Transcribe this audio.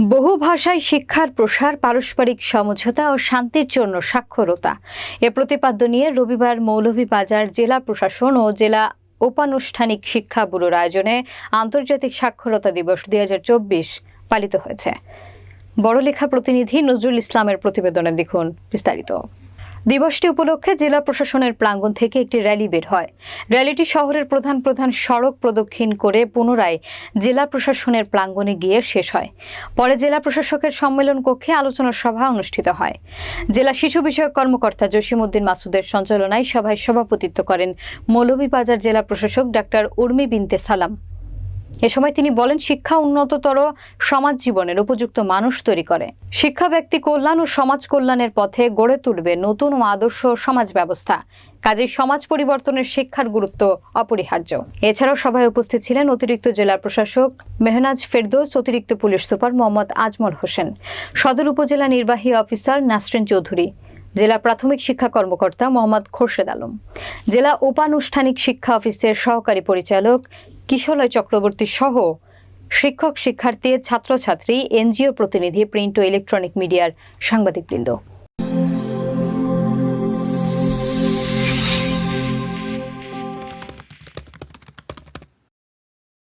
বহু ভাষায় শিক্ষার প্রসার, পারস্পরিক সমঝোতা ও শান্তির জন্য সাক্ষরতা। এ প্রতিপাদ্য নিয়ে রবিবার মৌলভীবাজার জেলা প্রশাসন ও জেলা উপানুষ্ঠানিক শিক্ষা ব্যুরোর আয়োজনে আন্তর্জাতিক সাক্ষরতা দিবস দুই হাজার চব্বিশ পালিত হয়েছে। বড়লেখা প্রতিনিধি নজরুল ইসলামের প্রতিবেদনে দেখুন বিস্তারিত। দিবসটি উপলক্ষে জেলা প্রশাসনের প্রাঙ্গণ থেকে একটি র্যালি বের হয়। র্যালিটি শহরের প্রধান প্রধান সড়ক প্রদক্ষিণ করে পুনরায় জেলা প্রশাসনের প্রাঙ্গণে গিয়ে শেষ হয়। পরে জেলা প্রশাসকের সম্মেলন কক্ষে আলোচনা সভা অনুষ্ঠিত হয়। জেলা শিশু বিষয়ক কর্মকর্তা জসিমউদ্দিন মাসুদের সঞ্চালনায় সভায় সভাপতিত্ব করেন মৌলভীবাজার জেলা প্রশাসক ডাক্তার উর্মি বিনতে সালাম। এ সময় তিনি বলেন, শিক্ষা উন্নততর সমাজ জীবনের উপযুক্ত মানুষ তৈরি করে। শিক্ষা ব্যক্তি কল্যাণ ও সমাজ কল্যাণের পথে গড়ে তুলবে নতুন ও আদর্শ সমাজ ব্যবস্থা। কাজে সমাজ পরিবর্তনের শিক্ষার গুরুত্ব অপরিহার্য। এছাড়াও সভায় উপস্থিত ছিলেন অতিরিক্ত জেলা প্রশাসক মেহনাজ ফেরদৌস, অতিরিক্ত পুলিশ সুপার মোহাম্মদ আজমল হোসেন। সদর উপজেলা নির্বাহী অফিসার নাসরিন চৌধুরী। জেলা প্রাথমিক শিক্ষা কর্মকর্তা মোহাম্মদ খোরশেদ আলম, জেলা উপানুষ্ঠানিক শিক্ষা অফিসের সহকারী পরিচালক কিশলয় চক্রবর্তী সহ শিক্ষক, শিক্ষার্থী, ছাত্রছাত্রী এনজিও প্রতিনিধি, প্রিন্ট ও ইলেকট্রনিক মিডিয়ার সাংবাদিকবৃন্দ।